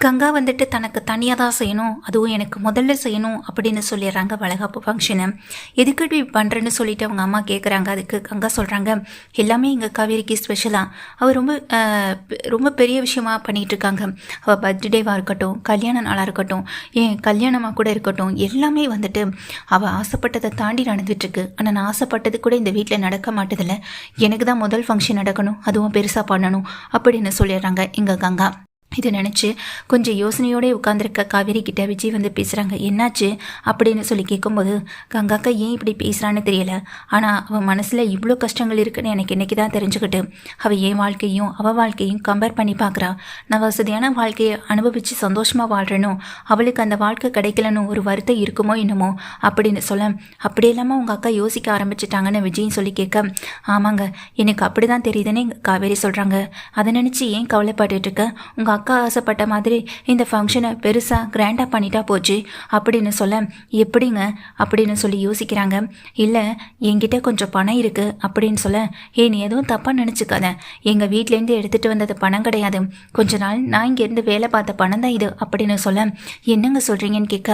கங்கா வந்துட்டு தனக்கு தனியாக தான் செய்யணும் அதுவும் எனக்கு முதல்ல செய்யணும் அப்படின்னு சொல்லிடுறாங்க வளகாப்பு ஃபங்க்ஷனை எதுக்கு இப்படி பண்ணுறேன்னு சொல்லிட்டு அவங்க அம்மா கேட்குறாங்க அதுக்கு கங்கா சொல்கிறாங்க எல்லாமே எங்கள் காவேரிக்கு ஸ்பெஷலாக அவள் ரொம்ப ரொம்ப பெரிய விஷயமா பண்ணிகிட்டு இருக்காங்க. அவள் பர்த்டேவாக இருக்கட்டும் கல்யாண நாளாக இருக்கட்டும் ஏன் கல்யாணமாக கூட இருக்கட்டும் எல்லாமே வந்துட்டு அவள் ஆசைப்பட்டதை தாண்டி நடந்துட்டுருக்கு ஆனால் நான் ஆசைப்பட்டது கூட இந்த வீட்டில் நடக்க மாட்டதில்ல. எனக்கு தான் முதல் ஃபங்க்ஷன் நடக்கணும் அதுவும் பெருசாக பண்ணணும் அப்படின்னு சொல்லிடுறாங்க எங்கள் கங்கா. இதை நினச்சி கொஞ்சம் யோசனையோடே உட்காந்துருக்க காவேரி கிட்ட விஜய் வந்து பேசுகிறாங்க என்னாச்சு? அப்படின்னு சொல்லி கேட்கும்போது கங்காக்கா ஏன் இப்படி பேசுகிறான்னு தெரியல. ஆனால் அவள் மனசில் இவ்வளோ கஷ்டங்கள் இருக்குன்னு எனக்கு இன்றைக்கி தான் தெரிஞ்சுக்கிட்டு அவள் என் வாழ்க்கையும் அவள் வாழ்க்கையும் கம்பேர் பண்ணி பார்க்குறா நான் வசதியான வாழ்க்கையை அனுபவித்து சந்தோஷமாக வாழ்கிறேனோ அவளுக்கு அந்த வாழ்க்கை கிடைக்கலன்னு ஒரு வருத்தம் இருக்குமோ என்னமோ அப்படின்னு சொல்ல அப்படி இல்லாமல் உங்கள் அக்கா யோசிக்க ஆரம்பிச்சிட்டாங்கன்னு விஜயும் சொல்லி கேட்க ஆமாங்க எனக்கு அப்படி தான் தெரியுதுன்னு எங்கள் காவேரி சொல்கிறாங்க அதை நினச்சி ஏன் கவலைப்பட்டுருக்க உங்கள் அக்கா ஆசைப்பட்ட மாதிரி இந்த ஃபங்க்ஷனை பெருசாக கிராண்டாக பண்ணிட்டா போச்சு. அப்படின்னு சொல்ல எப்படிங்க? அப்படின்னு சொல்லி யோசிக்கிறாங்க. இல்லை என்கிட்ட கொஞ்சம் பணம் இருக்குது அப்படின்னு சொல்ல ஏ நீ எதுவும் தப்பாக நினச்சிக்காத. எங்கள் வீட்டிலேருந்து எடுத்துகிட்டு வந்தது பணம் கிடையாது. கொஞ்ச நாள் நான் இங்கேருந்து வேலை பார்த்த பணம் தான் இது. அப்படின்னு சொல்ல என்னங்க சொல்கிறீங்கன்னு கேட்க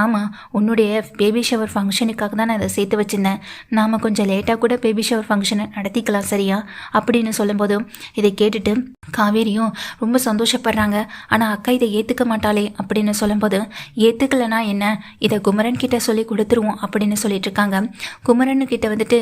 ஆமாம் உன்னுடைய பேபி ஷவர் ஃபங்க்ஷனுக்காக தான் நான் இதை சேர்த்து வச்சிருந்தேன். நாம் கொஞ்சம் லேட்டாக கூட பேபி ஷவர் ஃபங்க்ஷனை நடத்திக்கலாம் சரியா? அப்படின்னு சொல்லும்போது இதை கேட்டுட்டு காவேரியும் ரொம்ப சந்தோஷப்படுறாங்க ஆனால் அக்கா இதை ஏற்றுக்க மாட்டாளே அப்படின்னு சொல்லும்போது ஏற்றுக்கலைனா என்ன? இதை குமரன் கிட்ட சொல்லி கொடுத்துருவோம் அப்படின்னு சொல்லிட்டு இருக்காங்க. குமரன் கிட்ட வந்துட்டு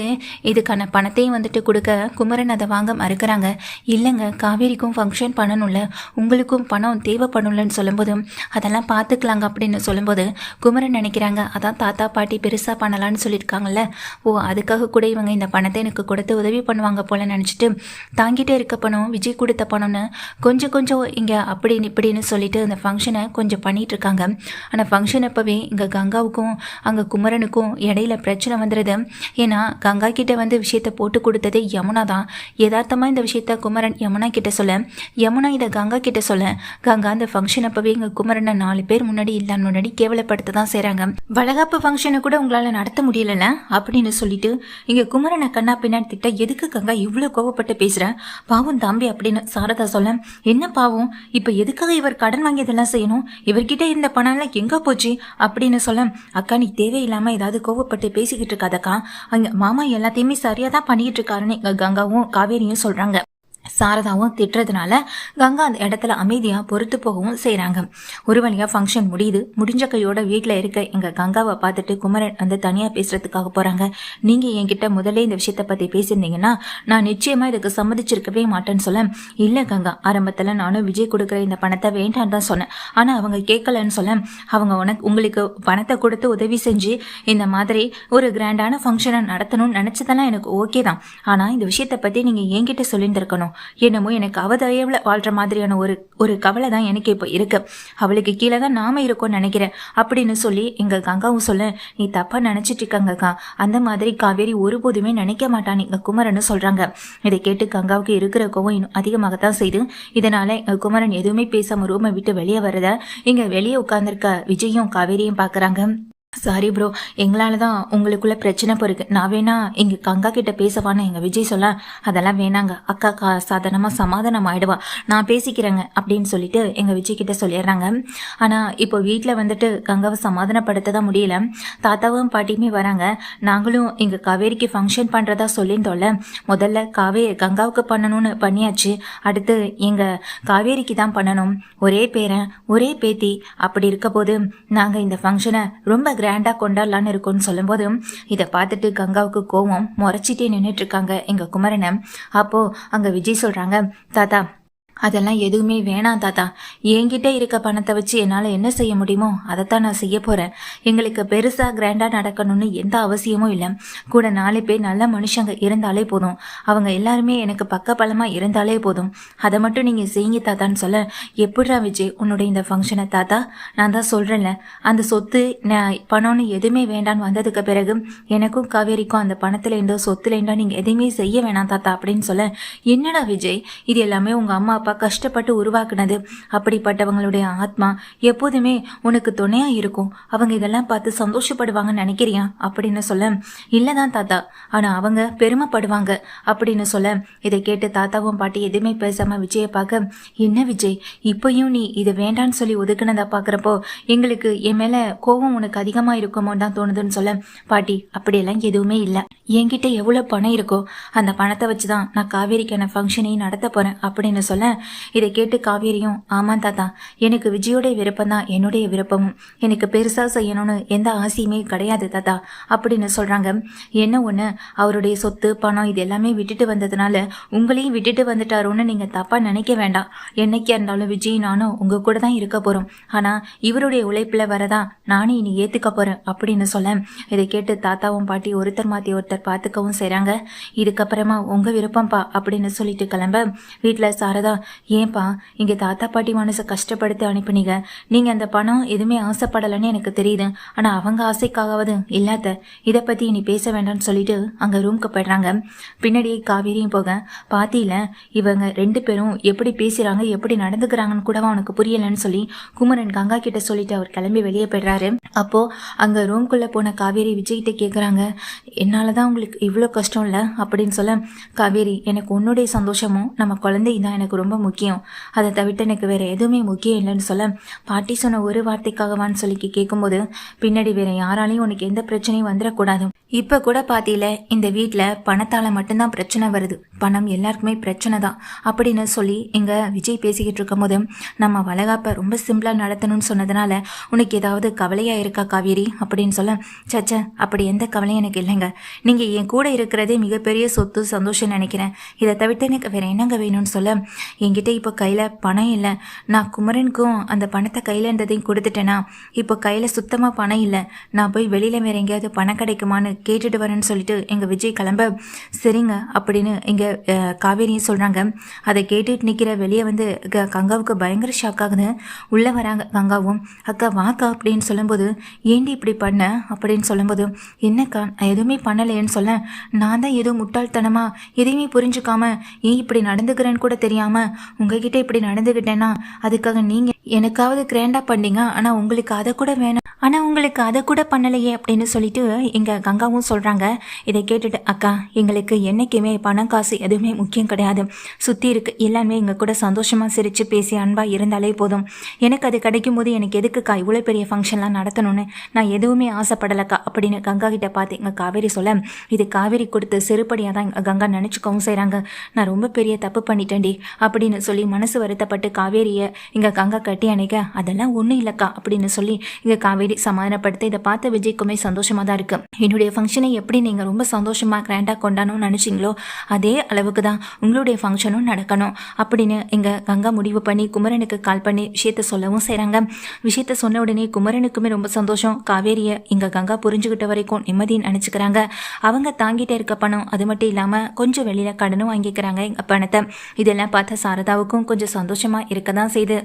இதுக்கான பணத்தையும் வந்துட்டு கொடுக்க குமரன் அதை வாங்க மறுக்கிறாங்க. இல்லைங்க காவேரிக்கும் ஃபங்க்ஷன் பண்ணணும்ல. உங்களுக்கும் பணம் தேவைப்படணும்லன்னு சொல்லும்போது அதெல்லாம் பார்த்துக்கலாங்க அப்படின்னு சொல்லும்போது குமரன் நினைக்கிறாங்க அதான் தாத்தா பாட்டி பெருசாக பண்ணலான்னு சொல்லியிருக்காங்கல்ல. ஓ அதுக்காக கூட இவங்க இந்த பணத்தை எனக்கு கொடுத்து உதவி பண்ணுவாங்க போல நினச்சிட்டு தாங்கிட்டே இருக்க பணம் விஜய் கொடுத்த பணம்னு கொஞ்சம் கொஞ்சம் இங்கே அப்படி இப்படின்னு சொல்லிட்டு அந்த ஃபங்க்ஷனை கொஞ்சம் பண்ணிட்டு இருக்காங்க ஆனால் ஃபங்க்ஷன் அப்போவே இங்கே கங்காவுக்கும் அங்கே குமரனுக்கும் இடையில பிரச்சனை வந்துடுது ஏன்னா கங்கா கிட்ட வந்து விஷயத்தை போட்டு கொடுத்தது யமுனா தான். யதார்த்தமாக இந்த விஷயத்த குமரன் யமுனா கிட்ட சொல்ல யமுனா இதை கங்கா கிட்ட சொல்ல கங்கா அந்த ஃபங்க்ஷன் அப்போவே இங்கே குமரனை நாலு பேர் முன்னாடி இல்லாம முன்னாடி கேவலப்படுத்த தான் செய்கிறாங்க வளகாப்பு ஃபங்க்ஷனை கூட உங்களால் நடத்த முடியலல்ல அப்படின்னு சொல்லிட்டு இங்கே குமரனை கண்ணா பின்னாடி திட்ட எதுக்கு கங்கா இவ்வளோ கோவப்பட்டு பேசுகிறேன் பாவம் தம்பி அப்படின்னு சாரதா சொல்ல என்ன பாவம்? இப்போ எதுக்காக இவர் கடன் வாங்கியதெல்லாம் செய்யணும்? இவர்கிட்ட இருந்த பணம்லாம் எங்கே போச்சு? அப்படின்னு சொல்ல அக்கா நீ தேவையில்லாமல் ஏதாவது கோவப்பட்டு பேசிக்கிட்டு இருக்காதக்கா. அங்கே மாமா எல்லாத்தையுமே சரியாக தான் பண்ணிக்கிட்டு இருக்காருன்னு கங்காவும் காவேரியும் சொல்கிறாங்க சாரதாவும் திட்டுறதுனால கங்கா அந்த இடத்துல அமைதியாக பொறுத்து போகவும் செய்கிறாங்க ஒரு வழியாக ஃபங்க்ஷன் முடியுது. முடிஞ்ச கையோட வீட்டில் இருக்க எங்கள் கங்காவை பார்த்துட்டு குமரன் வந்து தனியாக பேசுகிறதுக்காக போகிறாங்க நீங்கள் என்கிட்ட முதல்ல இந்த விஷயத்தை பற்றி பேசியிருந்தீங்கன்னா நான் நிச்சயமாக இதுக்கு சம்மதிச்சிருக்கவே மாட்டேன்னு சொல்ல. இல்லை கங்கா ஆரம்பத்தில் நானும் விஜய் கொடுக்குற இந்த பணத்தை வேண்டான்னு தான் சொன்னேன். ஆனால் அவங்க கேட்கலன்னு சொல்ல அவங்க உனக்கு உங்களுக்கு பணத்தை கொடுத்து உதவி செஞ்சு இந்த மாதிரி ஒரு கிராண்டான ஃபங்க்ஷனை நடத்தணும்னு நினச்சதெல்லாம் எனக்கு ஓகே தான். ஆனால் இந்த விஷயத்தை பற்றி நீங்கள் என்கிட்ட சொல்லியிருந்திருக்கணும். என்னமோ எனக்கு அவதயவில் வாழ்கிற மாதிரியான ஒரு ஒரு கவலை தான் எனக்கு இப்போ இருக்கு. அவளுக்கு கீழே தான் நாம இருக்கோம்னு நினைக்கிறேன். அப்படின்னு சொல்லி எங்கள் கங்காவும் சொல்ல நீ தப்பாக நினச்சிட்டு இருக்கங்கக்கா அந்த மாதிரி காவேரி ஒருபோதுமே நினைக்க மாட்டான் எங்கள் குமரன்னு சொல்கிறாங்க இதை கேட்டு கங்காவுக்கு இருக்கிற கோவம் இன்னும் அதிகமாகத்தான் செய்யுது இதனால எங்கள் குமரன் எதுவுமே பேசாமல் ரூமை விட்டு வெளியே வரத இங்கே வெளியே உட்காந்துருக்க விஜயும் காவேரியும் பார்க்குறாங்க சாரி ப்ரோ எங்களால் தான் உங்களுக்குள்ள பிரச்சனை போயிருக்கு. நான் வேணா எங்கள் கங்கா கிட்ட பேசவான்னு எங்கள் விஜய் சொல்ல அதெல்லாம் வேணாங்க. அக்கா கா சாதாரணமாக சமாதானம் ஆயிடுவா. நான் பேசிக்கிறேங்க அப்படின்னு சொல்லிட்டு எங்கள் விஜய் கிட்ட சொல்லிடுறாங்க. ஆனால் இப்போ வீட்டில் வந்துட்டு கங்காவை சமாதானப்படுத்த தான் முடியல. தாத்தாவும் பாட்டியுமே வராங்க. நாங்களும் எங்கள் காவேரிக்கு ஃபங்க்ஷன் பண்ணுறதா சொல்லியிருந்தோம்ல. முதல்ல காவே கங்காவுக்கு பண்ணணும்னு பண்ணியாச்சு. அடுத்து எங்கள் காவேரிக்கு தான் பண்ணணும். ஒரே பேரன் ஒரே பேத்தி. அப்படி இருக்க போது நாங்கள் இந்த ஃபங்க்ஷனை ரொம்ப கிராண்டா கொண்டாடலான்னு இருக்கோம்னு சொல்லும்போது இதை பார்த்துட்டு கங்காவுக்கு கோவம் முறைச்சிட்டே நின்றுட்டு இருக்காங்க எங்க குமரனை. அப்போ அங்க விஜய் சொல்றாங்க தாத்தா அதெல்லாம் எதுவுமே வேணாம் தாத்தா. என்கிட்ட இருக்க பணத்தை வச்சு என்னால் என்ன செய்ய முடியுமோ அதைத்தான் நான் செய்ய போகிறேன் எங்களுக்கு பெருசாக கிராண்டாக நடக்கணும்னு எந்த அவசியமும் இல்லை. கூட நாலு பேர் நல்ல மனுஷங்க இருந்தாலே போதும். அவங்க எல்லாருமே எனக்கு பக்கபலமாக இருந்தாலே போதும். அதை மட்டும் நீங்கள் செய்யுங்க தாத்தான்னு சொல்ல. எப்படிடா விஜய் உன்னுடைய இந்த ஃபங்க்ஷனை தாத்தா? நான் தான் சொல்கிறேன்ல அந்த சொத்து நான் பணம்னு எதுவுமே வேண்டான்னு வந்ததுக்கு பிறகு எனக்கும் காவேரிக்கும் அந்த பணத்தில் இருந்தோ சொத்துல நீங்கள் எதையுமே செய்ய வேணாம் தாத்தா அப்படின்னு சொல்ல. என்னடா விஜய் இது எல்லாமே உங்கள் அம்மா அப்பா அப்பா கஷ்டப்பட்டு உருவாக்குனது. அப்படிப்பட்டவங்களுடைய ஆத்மா எப்போதுமே உனக்கு துணையா இருக்கும். அவங்க இதெல்லாம் பார்த்து சந்தோஷப்படுவாங்கன்னு நினைக்கிறியா? அப்படின்னு சொல்ல இல்லதான் தாத்தா. ஆனா அவங்க பெருமைப்படுவாங்க. அப்படின்னு சொல்ல இதை கேட்டு தாத்தாவும் பாட்டி எதுவுமே பேசாம விஜயை பார்க்க என்ன விஜய் இப்பயும் நீ இதை வேண்டான்னு சொல்லி ஒதுக்குனதா பாக்குறப்போ எங்களுக்கு என் மேல கோபம் உனக்கு அதிகமா இருக்குமோ தான் தோணுதுன்னு சொல்ல பாட்டி அப்படியெல்லாம் எதுவுமே இல்லை. என்கிட்ட எவ்வளவு பணம் இருக்கோ அந்த பணத்தை வச்சுதான் நான் காவேரிக்கான ஃபங்க்ஷனையும் நடத்த போறேன் அப்படின்னு சொல்ல இதை கேட்டு காவேரியும் ஆமா தாத்தா எனக்கு விஜயோடைய விருப்பம் தான் என்னுடைய விருப்பமும். எனக்கு பெருசா செய்யணும்னு எந்த ஆசையுமே கிடையாது தாத்தா அப்படின்னு சொல்றாங்க. என்ன ஒண்ணு அவருடைய சொத்து பணம் இது எல்லாமே விட்டுட்டு வந்ததுனால உங்களையும் விட்டுட்டு வந்துட்டாரோன்னு நீங்க தப்பா நினைக்க வேண்டாம். என்னைக்கா இருந்தாலும் விஜய் நானும் உங்க கூட தான் இருக்க போறோம். ஆனா இவருடைய உழைப்புல வரதா நானே இனி ஏத்துக்க போறேன் அப்படின்னு சொல்ல இதை கேட்டு தாத்தாவும் பாட்டி ஒருத்தர் மாத்தி ஒருத்தர் பார்த்துக்கவும் செய்றாங்க. இதுக்கப்புறமா உங்க விருப்பம்ப்பா அப்படின்னு சொல்லிட்டு கிளம்ப. வீட்டுல சாரதா ஏன்பா இங்கே தாத்தா பாட்டி மனசை கஷ்டப்படுத்தி அனுப்பினீங்க. நீங்கள் அந்த பணம் எதுவுமே ஆசைப்படலைன்னு எனக்கு தெரியுது. ஆனால் அவங்க ஆசைக்காகவது இல்லாத இதை பற்றி இனி பேச வேண்டாம்னு சொல்லிட்டு அங்கே ரூம்க்கு போயிடுறாங்க. பின்னாடியே காவேரியும் போக பாத்தியில இவங்க ரெண்டு பேரும் எப்படி பேசுகிறாங்க எப்படி நடந்துக்கிறாங்கன்னு கூட அவனுக்கு புரியலைன்னு சொல்லி குமரன் கங்கா கிட்ட சொல்லிட்டு அவர் கிளம்பி வெளியே போயிடுறாரு. அப்போது அங்கே ரூம்குள்ளே போன காவேரி விஜய்கிட்ட கேட்குறாங்க என்னால் தான் உங்களுக்கு இவ்வளோ கஷ்டம் இல்லை அப்படின்னு சொல்ல காவேரி எனக்கு உன்னுடைய சந்தோஷமும் நம்ம குழந்தை தான் எனக்கு ரொம்ப ரொம்ப முக்கியம். அதை தவிர்த்து எனக்கு வேற எதுவுமே முக்கியம் இல்லைன்னு சொல்ல பாட்டி சொன்ன ஒரு வார்த்தைக்காகவான்னு சொல்லி கேட்கும்போது பின்னாடி வேற யாராலையும் உனக்கு எந்த பிரச்சனையும் வந்துடக்கூடாது இப்ப கூட பாத்தியில இந்த வீட்டில் பணத்தால மட்டும்தான் பிரச்சனை வருது. பணம் எல்லாருக்குமே பிரச்சனை தான். அப்படின்னு சொல்லி இங்கே விஜய் பேசிக்கிட்டு இருக்கும்போது நம்ம வளகாப்பை ரொம்ப சிம்பிளாக நடத்தணும்னு சொன்னதுனால உனக்கு ஏதாவது கவலையாக இருக்கா காவேரி? அப்படின்னு சொல்ல சச்ச அப்படி எந்த கவலையும் எனக்கு இல்லைங்க. நீங்கள் என் கூட இருக்கிறதே மிகப்பெரிய சொத்து சந்தோஷம் நினைக்கிறேன். இதை தவிர்த்து எனக்கு வேற என்னங்க வேணும்னு சொல்ல என்கிட்ட இப்போ கையில் பணம் இல்லை. நான் குமரனுக்கும் அந்த பணத்தை கையில் இருந்ததையும் கொடுத்துட்டேன்னா இப்போ கையில் சுத்தமாக பணம் இல்லை. நான் போய் வெளியில் வேற எங்கேயாவது பணம் கிடைக்குமான்னு கேட்டுட்டு வரேன்னு சொல்லிட்டு எங்கள் விஜய் கிளம்ப சரிங்க அப்படின்னு இங்கே காவேரியும் சொல்கிறாங்க அதை கேட்டுட்டு நிற்கிற வெளியே வந்து க- கங்காவுக்கு பயங்கர ஷாக் ஆகுது. உள்ளே வராங்க கங்காவும். அக்கா வாக்கா அப்படின்னு சொல்லும்போது ஏண்டி இப்படி பண்ண? அப்படின்னு சொல்லும்போது என்னக்கா நான் எதுவுமே பண்ணலையேன்னு சொல்ல. நான் தான் ஏதோ முட்டாள்தனமா எதையுமே புரிஞ்சுக்காம ஏன் இப்படி நடந்துக்கிறேன்னு கூட தெரியாமல் உங்ககிட்ட இப்படி நடந்துக்கிட்டேன்னா அதுக்காக நீங்கள் எனக்காவது கிராண்டாக பண்ணீங்க. ஆனால் உங்களுக்கு அதை கூட வேணும். ஆனால் உங்களுக்கு அதை கூட பண்ணலையே அப்படின்னு சொல்லிட்டு எங்கள் கங்காவும் சொல்கிறாங்க இதை கேட்டுட்டு அக்கா எங்களுக்கு என்னைக்குமே பணம் காசு எதுவுமே முக்கியம் கிடையாது. சுற்றி இருக்கு எல்லாமே எங்கள் கூட சந்தோஷமாக சிரித்து பேசி அன்பாக இருந்தாலே போதும். எனக்கு அது கிடைக்கும் போது எனக்கு எதுக்குக்கா இவ்வளோ பெரிய ஃபங்க்ஷன்லாம் நடத்தணும்னு? நான் எதுவுமே ஆசைப்படலக்கா அப்படின்னு கங்கா கிட்டே பார்த்து எங்கள் காவேரி சொல்ல இது காவேரி கொடுத்த செருப்படியாக தான் எங்கள் கங்கா நினச்சிக்கவும் செய்கிறாங்க நான் ரொம்ப பெரிய தப்பு பண்ணிட்டேன்டி அப்படின்னு சொல்லி மனசு வருத்தப்பட்டு காவேரியை எங்கள் கங்கா கட்டி அணைக்க அதெல்லாம் ஒன்றும் இல்லைக்கா அப்படின்னு சொல்லி இங்கே காவேரி சமாதானப்படுத்த இதை பார்த்த விஜய்க்குமே சந்தோஷமா தான் இருக்கு. என்னுடைய ஃபங்க்ஷனை எப்படி நீங்க ரொம்ப சந்தோஷமா கிராண்டா கொண்டாடணும்னு நினச்சிங்களோ அதே அளவுக்கு தான் உங்களுடைய ஃபங்க்ஷனும் நடக்கணும். அப்படின்னு எங்கள் கங்கா முடிவு பண்ணி குமரனுக்கு கால் பண்ணி விஷயத்த சொல்லவும் செய்கிறாங்க விஷயத்த சொன்ன உடனே குமரனுக்குமே ரொம்ப சந்தோஷம். காவேரியை எங்கள் கங்கா புரிஞ்சுக்கிட்ட வரைக்கும் நிம்மதின்னு நினைச்சுக்கிறாங்க. அவங்க தாங்கிட்டே இருக்க பணம் அது மட்டும் இல்லாம கொஞ்சம் வெளியில கடனும் வாங்கிக்கிறாங்க எங்க பணத்தை இதெல்லாம் பார்த்த சாரதாவுக்கும் கொஞ்சம் சந்தோஷமா இருக்க தான் செய்து.